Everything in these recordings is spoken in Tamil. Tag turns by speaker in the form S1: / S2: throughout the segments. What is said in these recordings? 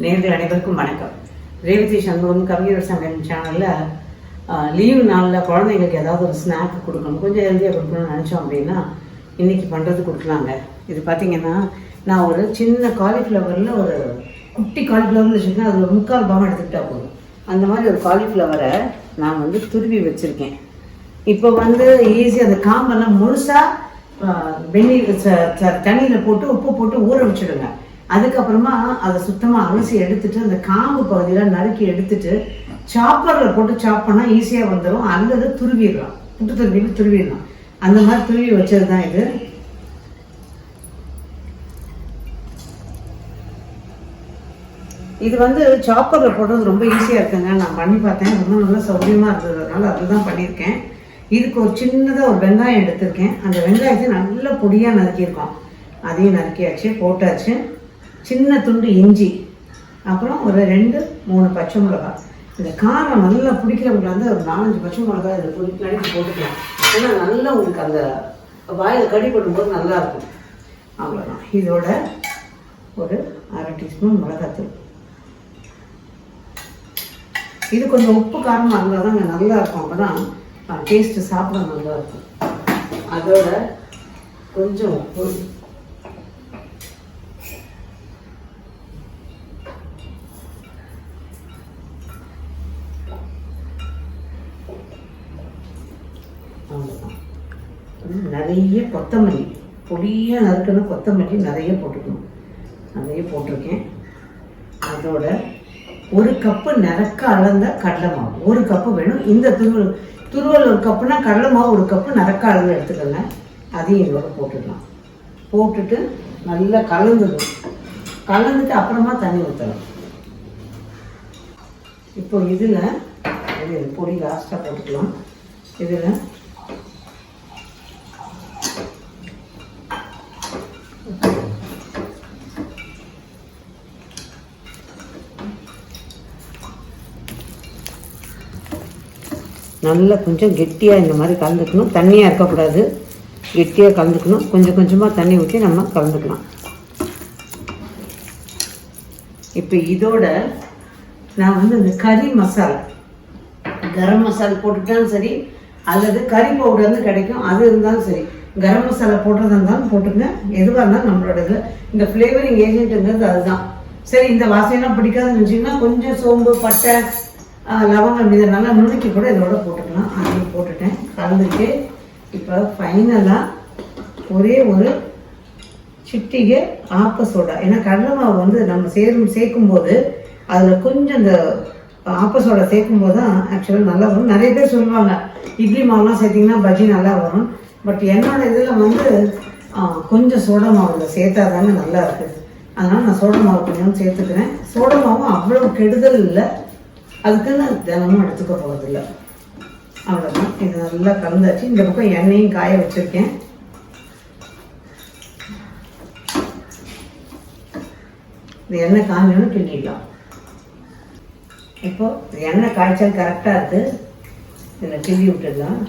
S1: நேர்கள் அனைவருக்கும் வணக்கம். ரேவதி சண்முகம் கவிஞர் சங்கம் சேனலில் லீவு நாளில் குழந்தைங்களுக்கு ஏதாவது ஒரு ஸ்நாக் கொடுக்கணும். கொஞ்சம் ஹெல்த்தியாக கொடுக்கணும்னு நினச்சோம் அப்படின்னா இன்றைக்கி பண்ணுறது கொடுக்கலாங்க. இது பார்த்தீங்கன்னா நான் ஒரு சின்ன காலிஃப்ளவரில் ஒரு குட்டி காலிஃப்ளவர்னு வச்சுருக்கேன் அதில் ஒரு முக்கால் பாகம் எடுத்துக்கிட்டா போதும். அந்த மாதிரி ஒரு காலிஃப்ளவரை நான் வந்து துருவி வச்சுருக்கேன். இப்போ வந்து ஈஸியாக அந்த காம்பெல்லாம் முழுசாக வெந்நி தண்ணியில் போட்டு உப்பு போட்டு ஊற வச்சுடுங்க. அதுக்கப்புறமா அதை சுத்தமாக அலசி எடுத்துட்டு அந்த காம்பு பகுதியில் நறுக்கி எடுத்துட்டு சாப்பரில் போட்டு சாப் பண்ணால் ஈஸியாக வந்துடும் அல்லது துருவிடலாம். புட்டு துருவிட்டு துருவிடலாம். அந்த மாதிரி துருவி வச்சது தான் இது. இது வந்து சாப்பரில் போடுறது ரொம்ப ஈஸியாக இருக்குங்க. நான் பண்ணி பார்த்தேன். ரொம்ப நல்லா சௌரியமாக இருந்ததுனால அதுதான் பண்ணியிருக்கேன். இதுக்கு ஒரு சின்னதாக ஒரு வெங்காயம் எடுத்திருக்கேன். அந்த வெங்காயத்தை நல்ல பொடியாக நறுக்கியிருக்கோம். அதையும் நறுக்கியாச்சு போட்டாச்சு. சின்ன துண்டு இஞ்சி அப்புறம் ஒரு ரெண்டு மூணு பச்சை மிளகாய் இந்த காரம் நல்லா பிடிக்கிறவங்க வந்து ஒரு நாலஞ்சு பச்சை மிளகாய் இதில் பொடி போட்டுக்கலாம். ஏன்னா நல்லா உங்களுக்கு அந்த வாயில் கடி போடும்போது நல்லாயிருக்கும் அவ்வளோதான் இதோட ஒரு அரை டீஸ்பூன் மிளகாத்தூள். இது கொஞ்சம் உப்பு காரமாக இருந்தால் தாங்க நல்லா இருக்கும். அப்போ தான் டேஸ்ட்டு சாப்பிட நல்லா இருக்கும். அதோட கொஞ்சம் உப்பு. நிறைய கொத்தமல்லி பொடியாக நறுக்கணும் கொத்தமல்லி நிறைய போட்டுக்கணும். நிறைய போட்டிருக்கேன். அதோட ஒரு கப்பு நிறக்க அளந்த கடலை மாவு. ஒரு கப்பு வேணும். இந்த துருவல் துருவல் ஒரு கப்புனா கடலை மாவு ஒரு கப்பு நிறக்க அளந்து எடுத்துக்கோங்க. அதையும் இதோட போட்டுடலாம் போட்டுட்டு நல்லா கலந்துடும் கலந்துட்டு அப்புறமா தண்ணி ஊற்றலாம் இப்போ இதில் இது பொடி லாஸ்ட்டாக போட்டுக்கலாம். இதில் நல்லா கொஞ்சம் கெட்டியாக இந்த மாதிரி கலந்துக்கணும். தண்ணியாக இருக்கக்கூடாது. கெட்டியாக கலந்துக்கணும். கொஞ்சம் கொஞ்சமாக தண்ணி ஊற்றி நம்ம கலந்துக்கலாம். இப்போ இதோட நான் வந்து இந்த கறி மசாலா கரம் மசாலா போட்டுட்டாலும் சரி அல்லது கறி பவுடர் வந்து கிடைக்கும். அது இருந்தாலும் சரி கரம் மசாலா போடுறதா இருந்தாலும் போட்டுங்க எதுவாக இருந்தாலும் நம்மளோட இதில் இந்த ஃப்ளேவரிங் ஏஜென்ட்டுங்கிறது அதுதான். சரி இந்த வாசனைலாம் பிடிக்காதுன்னு நினச்சிங்கன்னா கொஞ்சம் சோம்பு பட்டை லவங்கம் இதை நல்லா நுணுக்கி கூட இதோட போட்டுக்கலாம். அதையும் போட்டுட்டேன். கலந்துட்டு இப்போ ஃபைனலாக ஒரே ஒரு சிட்டிகை ஆப்ப சோடா. ஏன்னா கடலை மாவு வந்து நம்ம சேரும் சேர்க்கும் போது அதில் கொஞ்சம் இந்த ஆப்ப சோடா சேர்க்கும் போது தான் ஆக்சுவலாக நல்லா வரும். நிறைய பேர் சொல்லுவாங்க இட்லி மாவுலாம் சேர்த்திங்கன்னா பஜ்ஜி நல்லா வரும். பட் என்னோட இதில் வந்து கொஞ்சம் சோடா மாவில் சேர்த்தா தானே நல்லா இருக்குது அதனால் நான் சோடா மாவு கொஞ்சம் சேர்த்துக்கிறேன். சோடா மாவும் அவ்வளோ கெடுதல் இல்லை. அதுக்குன்னு தினமும் எடுத்துக்க போகிறதில்ல அவ்வளோதான் இது நல்லா கலந்தாச்சு. இந்த பக்கம் எண்ணெயும் காய வச்சுருக்கேன். இந்த எண்ணெய் காஞ்சோன்னு கிண்டிடலாம். இப்போ எண்ணெய் காய்ச்சல் கரெக்டாக இருக்குது இதில் கிண்டி விட்டுடலாம்.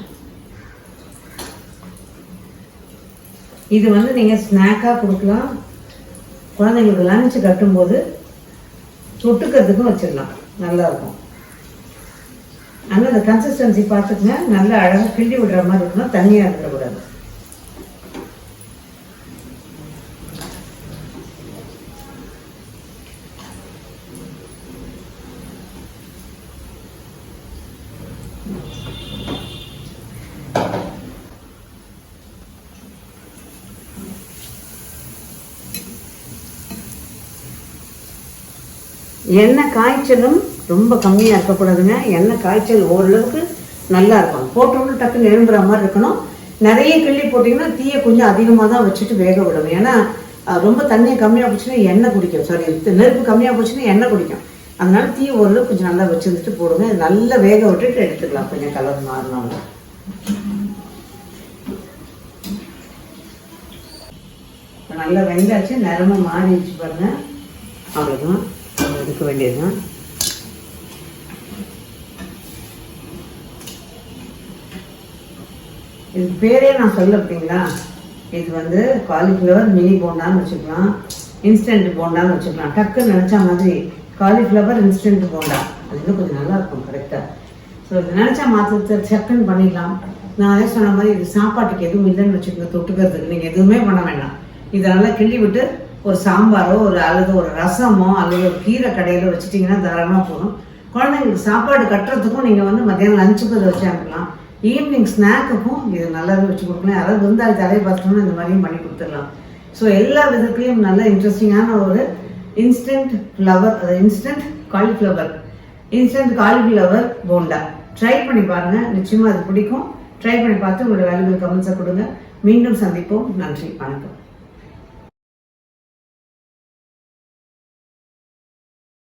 S1: இது வந்து நீங்கள் ஸ்நாக்காக கொடுக்கலாம். குழந்தைங்களுக்கு லஞ்சு கட்டும்போது தொட்டுக்கிறதுக்கும் வச்சிடலாம். நல்லா இருக்கும். ஆனால் அந்த கன்சிஸ்டன்சி பார்த்துக்குங்க. நல்லா அழகாக கிண்டி விடுற மாதிரி இருக்கணும். தண்ணியாக இருக்கக்கூடாது எண்ணெய் காய்ச்சலும் ரொம்ப கம்மியாக இருக்கக்கூடாதுங்க எண்ணெய் காய்ச்சல் ஓரளவுக்கு நல்லா இருக்கும் போட்டோம்னு டக்குன்னு எழும்புற மாதிரி இருக்கணும். நிறைய கிள்ளி போட்டிங்கன்னா தீயை கொஞ்சம் அதிகமாக தான் வச்சுட்டு வேக விடணும். ஏன்னா ரொம்ப தண்ணியை கம்மியாக போச்சுன்னா எண்ணெய் குடிக்கும். சாரி நெருப்பு கம்மியாக போச்சுன்னா எண்ணெய் குடிக்கும். அதனால தீ ஓரளவுக்கு கொஞ்சம் நல்லா வச்சுருந்துட்டு போடுங்க. நல்லா வேக விட்டுட்டு எடுத்துக்கலாம். கொஞ்சம் கலர் மாறினாலும் நல்லா வெந்தாச்சு. நிறமும் மாறிடுச்சு பாருங்க. அவ்வளோதான் எடுக்க வேண்டியதுதான். இதுக்கு பேரே நான் சொல்ல அப்படிங்களா இது வந்து காலிஃப்ளவர் மினி போண்டான்னு வச்சுக்கலாம். இன்ஸ்டன்ட் போண்டான்னு வச்சுக்கலாம். டக்குன்னு நினச்சா மாதிரி காலிஃப்ளவர் இன்ஸ்டன்ட் போண்டா அது இன்னும் கொஞ்சம் நல்லா இருக்கும் கரெக்டாக ஸோ இது நினச்சா மாற்றத்தை சக்குன்னு பண்ணிடலாம். நான் அதே சொன்ன மாதிரி இது சாப்பாட்டுக்கு எதுவும் இல்லைன்னு வச்சுக்கோங்க தொட்டுக்கிறதுக்கு. நீங்கள் எதுவுமே பண்ண வேண்டாம். இதை நல்லா கிள்ளி விட்டு ஒரு சாம்பாரோ ஒரு அல்லது ஒரு ரசமோ அல்லது ஒரு கீரை கடையில் வச்சுட்டிங்கன்னா தாராளமாக போதும். குழந்தைங்களுக்கு சாப்பாடு கட்டுறதுக்கும் நீங்கள் வந்து மத்தியானம் லஞ்சுக்கு அதை வச்சு அனுப்பலாம். ஈவினிங் ஸ்நாக்குக்கும் இது நல்லாவே வச்சு கொடுக்கலாம் யாராவது விருந்தாளி தலையை பார்த்தோம்னா இந்த மாதிரியும் பண்ணி கொடுத்துடலாம். ஸோ எல்லா விதத்துலையும் நல்ல இன்ட்ரெஸ்டிங்கான ஒரு இன்ஸ்டன்ட் ஃப்ளவர் அது instant cauliflower instant cauliflower bonda. Try பண்ணி பாருங்க. நிச்சயமாக அது பிடிக்கும். ட்ரை பண்ணி பார்த்து உங்களோட வேலைகள் கமெண்ட்ஸை கொடுங்க. மீண்டும் சந்திப்போம். நன்றி. வணக்கம்.